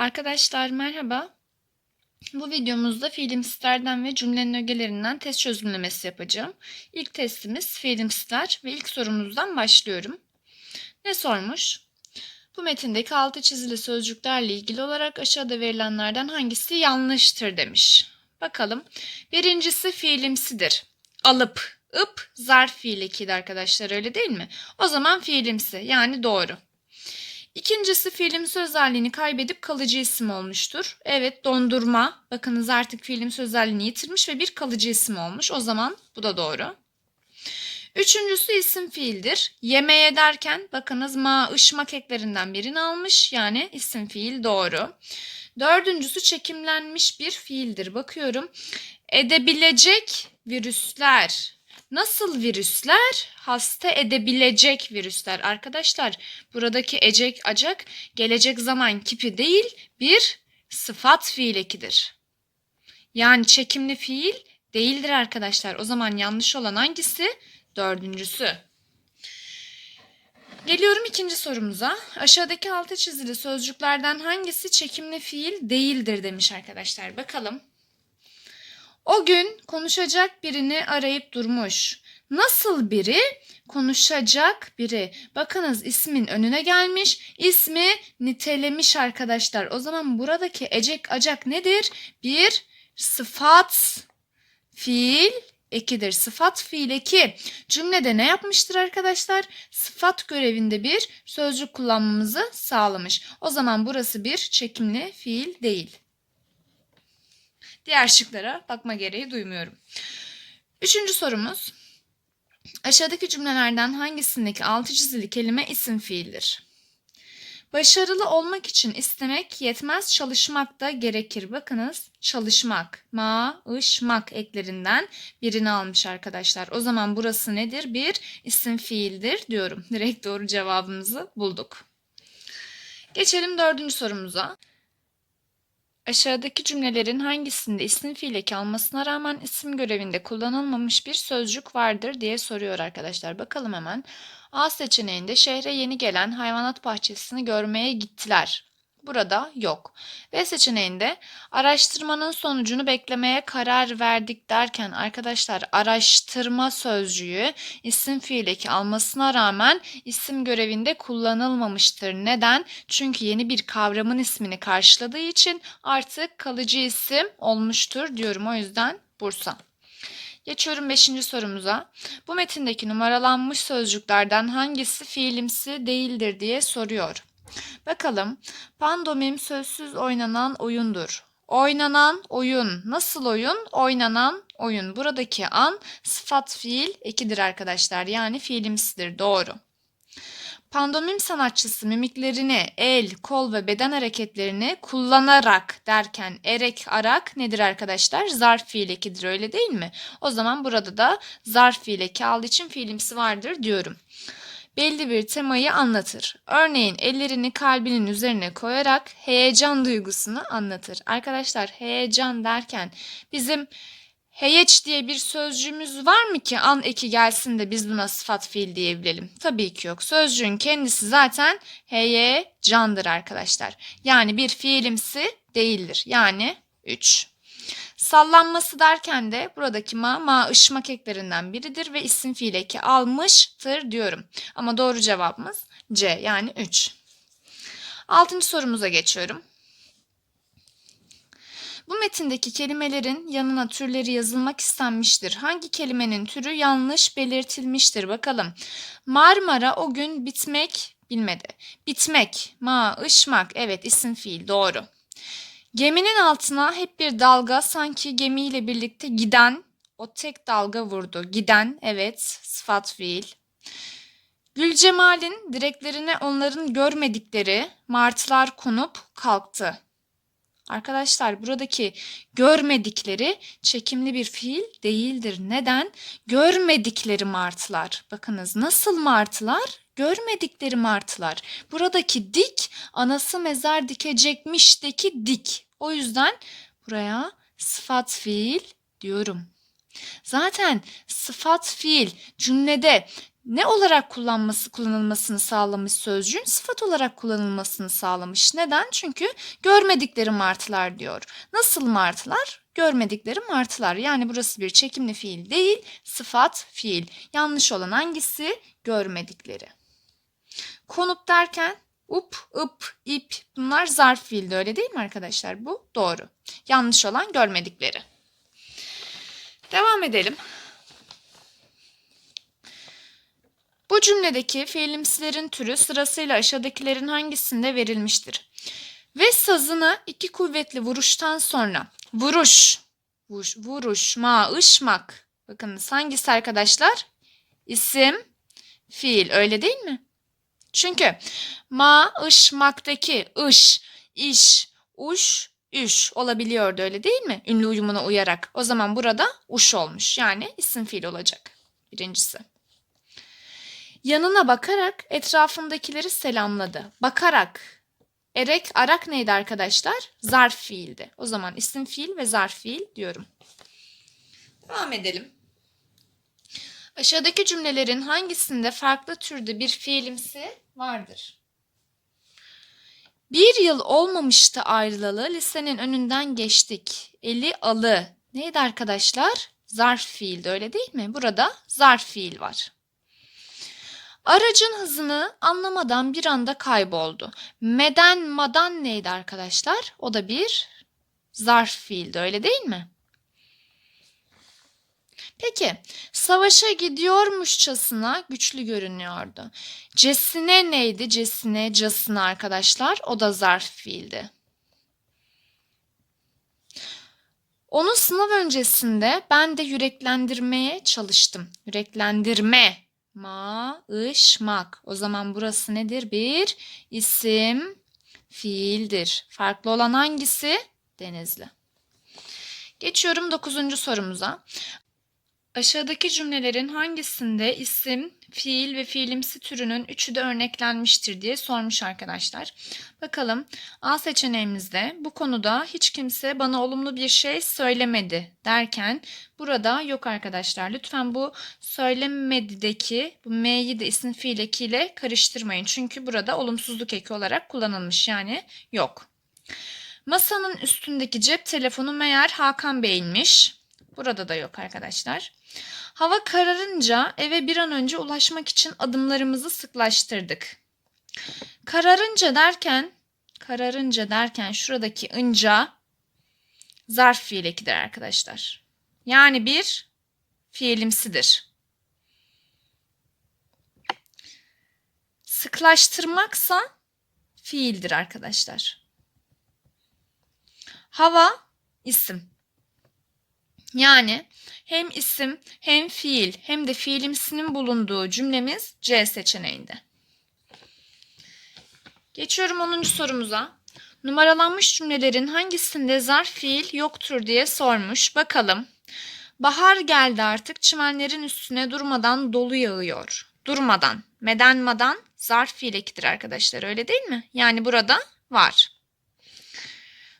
Arkadaşlar merhaba. Bu videomuzda fiilimslerden ve cümlenin ögelerinden test çözümlemesi yapacağım. İlk testimiz fiilimsler ve ilk sorumuzdan başlıyorum. Ne sormuş? Bu metindeki altı çizili sözcüklerle ilgili olarak aşağıda verilenlerden hangisi yanlıştır demiş. Bakalım. Birincisi fiilimsidir. Alıp, ıp, zarf fiil ekiydi arkadaşlar öyle değil mi? O zaman fiilimsi yani doğru. İkincisi fiilimsi özelliğini kaybedip kalıcı isim olmuştur. Evet dondurma. Bakınız artık fiilimsi özelliğini yitirmiş ve bir kalıcı isim olmuş. O zaman bu da doğru. Üçüncüsü isim fiildir. Yemeğe derken bakınız ma, ışmak eklerinden birini almış. Yani isim fiil doğru. Dördüncüsü çekimlenmiş bir fiildir. Bakıyorum. Edebilecek virüsler. Nasıl virüsler? Hasta edebilecek virüsler. Arkadaşlar buradaki ecek acak gelecek zaman kipi değil bir sıfat fiil ekidir. Yani çekimli fiil değildir arkadaşlar. O zaman yanlış olan hangisi? Dördüncüsü. Geliyorum ikinci sorumuza. Aşağıdaki altı çizili sözcüklerden hangisi çekimli fiil değildir demiş arkadaşlar. Bakalım. O gün konuşacak birini arayıp durmuş. Nasıl biri? Konuşacak biri. Bakınız ismin önüne gelmiş. İsmi nitelemiş arkadaşlar. O zaman buradaki ecek acak nedir? Bir sıfat fiil ekidir. Sıfat fiil eki. Cümlede ne yapmıştır arkadaşlar? Sıfat görevinde bir sözcük kullanmamızı sağlamış. O zaman burası bir çekimli fiil değil. Diğer şıklara bakma gereği duymuyorum. Üçüncü sorumuz. Aşağıdaki cümlelerden hangisindeki altı çizili kelime isim fiildir? Başarılı olmak için istemek yetmez, çalışmak da gerekir. Bakınız çalışmak, ma, ış, mak eklerinden birini almış arkadaşlar. O zaman burası nedir? Bir isim fiildir diyorum. Direkt doğru cevabımızı bulduk. Geçelim dördüncü sorumuza. Aşağıdaki cümlelerin hangisinde isim fiil eki almasına rağmen isim görevinde kullanılmamış bir sözcük vardır diye soruyor arkadaşlar. Bakalım hemen. A seçeneğinde şehre yeni gelen hayvanat bahçesini görmeye gittiler. Burada yok. B seçeneğinde araştırmanın sonucunu beklemeye karar verdik derken arkadaşlar araştırma sözcüğü isim fiil eki almasına rağmen isim görevinde kullanılmamıştır. Neden? Çünkü yeni bir kavramın ismini karşıladığı için artık kalıcı isim olmuştur diyorum. O yüzden Bursa. Geçiyorum 5. sorumuza. Bu metindeki numaralanmış sözcüklerden hangisi fiilimsi değildir diye soruyor. Bakalım. Pandomim sözsüz oynanan oyundur. Oynanan oyun. Nasıl oyun? Oynanan oyun. Buradaki an sıfat fiil ekidir arkadaşlar. Yani fiilimsidir. Doğru. Pandomim sanatçısı mimiklerini, el, kol ve beden hareketlerini kullanarak derken erek arak nedir arkadaşlar? Zarf fiil ekidir öyle değil mi? O zaman burada da zarf fiil eki aldığı için fiilimsi vardır diyorum belli bir temayı anlatır. Örneğin ellerini kalbinin üzerine koyarak heyecan duygusunu anlatır. Arkadaşlar heyecan derken bizim heyeç diye bir sözcüğümüz var mı ki an eki gelsin de biz buna sıfat fiil diyebilelim? Tabii ki yok. Sözcüğün kendisi zaten heyecandır arkadaşlar. Yani bir fiilimsi değildir. Yani 3. Sallanması derken de buradaki ma, ma ışmak eklerinden biridir ve isim fiil eki almıştır diyorum. Ama doğru cevabımız C yani 3. Altıncı sorumuza geçiyorum. Bu metindeki kelimelerin yanına türleri yazılmak istenmiştir. Hangi kelimenin türü yanlış belirtilmiştir? Bakalım. Marmara o gün bitmek bilmedi. Bitmek, ma, ışmak. Evet isim fiil doğru. Geminin altına hep bir dalga sanki gemiyle birlikte giden o tek dalga vurdu. Giden evet sıfat fiil. Gülcemal'in direklerine onların görmedikleri martılar konup kalktı. Arkadaşlar buradaki görmedikleri çekimli bir fiil değildir. Neden? Görmedikleri martılar. Bakınız nasıl martılar? Görmedikleri martılar. Buradaki dik anası mezar dikecekmişteki dik. O yüzden buraya sıfat fiil diyorum. Zaten sıfat fiil cümlede ne olarak kullanması kullanılmasını sağlamış sözcüğün sıfat olarak kullanılmasını sağlamış. Neden? Çünkü görmedikleri martılar diyor. Nasıl martılar? Görmedikleri martılar. Yani burası bir çekimli fiil değil, sıfat fiil. Yanlış olan hangisi? Görmedikleri. Konup derken up, ıp, ip bunlar zarf fiildi öyle değil mi arkadaşlar? Bu doğru. Yanlış olan görmedikleri. Devam edelim. Bu cümledeki fiilimsilerin türü sırasıyla aşağıdakilerin hangisinde verilmiştir? Ve sazını iki kuvvetli vuruştan sonra vuruş, vuruş, vuruşma, ışmak. Bakınız hangisi arkadaşlar? İsim, fiil öyle değil mi? Çünkü ma, ışmaktaki ış, iş, uş, üş olabiliyordu öyle değil mi? Ünlü uyumuna uyarak. O zaman burada uş olmuş. Yani isim fiil olacak. Birincisi. Yanına bakarak etrafındakileri selamladı. Bakarak. Erek, arak neydi arkadaşlar? Zarf fiildi. O zaman isim fiil ve zarf fiil diyorum. Devam edelim. Aşağıdaki cümlelerin hangisinde farklı türde bir fiilimsi vardır? Bir yıl olmamıştı ayrılalı lisenin önünden geçtik. Eli alı. Neydi arkadaşlar? Zarf fiildi öyle değil mi? Burada zarf fiil var. Aracın hızını anlamadan bir anda kayboldu. Meden madan neydi arkadaşlar? O da bir zarf fiildi öyle değil mi? Peki savaşa gidiyormuşçasına güçlü görünüyordu. Cesine neydi? Cesine, casına arkadaşlar. O da zarf fiildi. Onu sınav öncesinde ben de yüreklendirmeye çalıştım. Yüreklendirme. Ma, ış, mak. O zaman burası nedir? Bir isim fiildir. Farklı olan hangisi? Denizli. Geçiyorum dokuzuncu sorumuza. Aşağıdaki cümlelerin hangisinde isim, fiil ve fiilimsi türünün üçü de örneklenmiştir diye sormuş arkadaşlar. Bakalım A seçeneğimizde bu konuda hiç kimse bana olumlu bir şey söylemedi derken burada yok arkadaşlar. Lütfen bu söylemedideki bu M'yi de isim fiil ekiyle karıştırmayın. Çünkü burada olumsuzluk eki olarak kullanılmış yani yok. Masanın üstündeki cep telefonu meğer Hakan Bey'inmiş. Burada da yok arkadaşlar. Hava kararınca eve bir an önce ulaşmak için adımlarımızı sıklaştırdık. Kararınca derken, kararınca derken şuradaki ınca zarf fiil ekidir arkadaşlar. Yani bir fiilimsidir. Sıklaştırmaksa fiildir arkadaşlar. Hava isim. Yani hem isim hem fiil hem de fiilimsinin bulunduğu cümlemiz C seçeneğinde. Geçiyorum 10. sorumuza. Numaralanmış cümlelerin hangisinde zarf fiil yoktur diye sormuş. Bakalım. Bahar geldi artık çimenlerin üstüne durmadan dolu yağıyor. Durmadan, medenmadan zarf fiil ekidir arkadaşlar öyle değil mi? Yani burada var.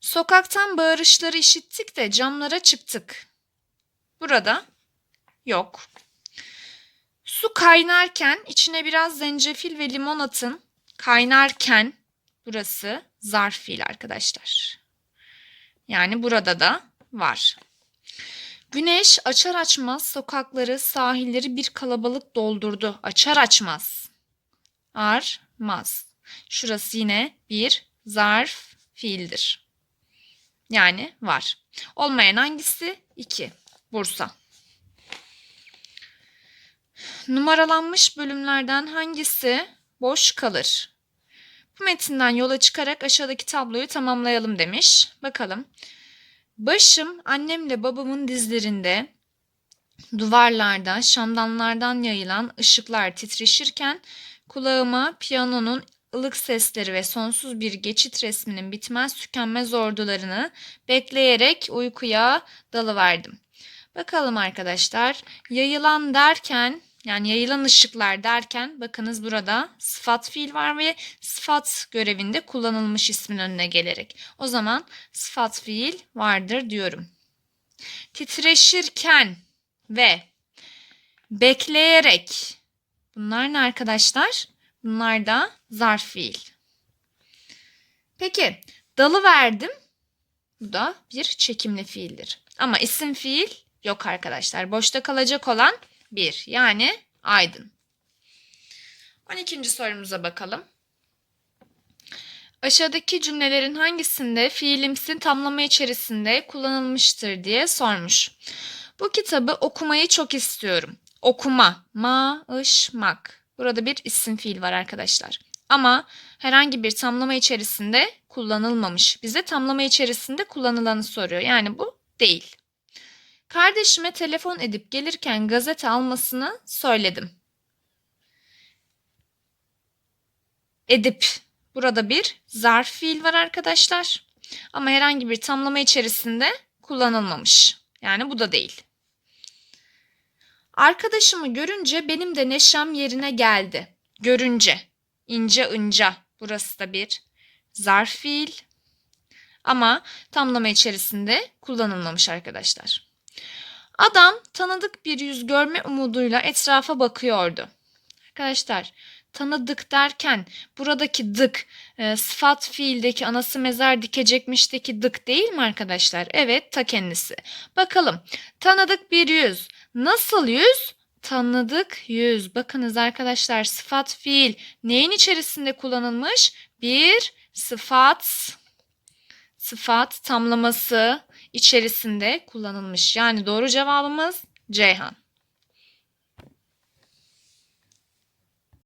Sokaktan bağırışları işittik de camlara çıktık. Burada yok. Su kaynarken içine biraz zencefil ve limon atın. Kaynarken burası zarf fiil arkadaşlar. Yani burada da var. Güneş açar açmaz sokakları, sahilleri bir kalabalık doldurdu. Açar açmaz. Armaz. Şurası yine bir zarf fiildir. Yani var. Olmayan hangisi? 2. Bursa. Numaralanmış bölümlerden hangisi boş kalır? Bu metinden yola çıkarak aşağıdaki tabloyu tamamlayalım demiş. Bakalım. Başım annemle babamın dizlerinde duvarlarda, şamdanlardan yayılan ışıklar titreşirken kulağıma piyanonun ılık sesleri ve sonsuz bir geçit resminin bitmez tükenmez ordularını bekleyerek uykuya dalıverdim. Bakalım arkadaşlar. Yayılan derken yani yayılan ışıklar derken bakınız burada sıfat fiil var ve sıfat görevinde kullanılmış ismin önüne gelerek. O zaman sıfat fiil vardır diyorum. Titreşirken ve bekleyerek Bunlar ne arkadaşlar? Bunlar da zarf fiil. Peki dalı verdim. Bu da bir çekimli fiildir. Ama isim fiil yok arkadaşlar. Boşta kalacak olan bir yani aydın. 12. sorumuza bakalım. Aşağıdaki cümlelerin hangisinde fiilimsi tamlama içerisinde kullanılmıştır diye sormuş. Bu kitabı okumayı çok istiyorum. Okuma, ma, ış, mak. Burada bir isim fiil var arkadaşlar. Ama herhangi bir tamlama içerisinde kullanılmamış. Bize tamlama içerisinde kullanılanı soruyor. Yani bu değil. Kardeşime telefon edip gelirken gazete almasını söyledim. Edip. Burada bir zarf fiil var arkadaşlar. Ama herhangi bir tamlama içerisinde kullanılmamış. Yani bu da değil. Arkadaşımı görünce benim de neşem yerine geldi. Görünce. ince ınca. Burası da bir zarf fiil. Ama tamlama içerisinde kullanılmamış arkadaşlar. Adam tanıdık bir yüz görme umuduyla etrafa bakıyordu. Arkadaşlar tanıdık derken buradaki dık e, sıfat fiildeki anası mezar dikecekmişteki dık değil mi arkadaşlar? Evet ta kendisi. Bakalım tanıdık bir yüz. Nasıl yüz? Tanıdık yüz. Bakınız arkadaşlar sıfat fiil neyin içerisinde kullanılmış? Bir sıfat sıfat tamlaması içerisinde kullanılmış. Yani doğru cevabımız Ceyhan.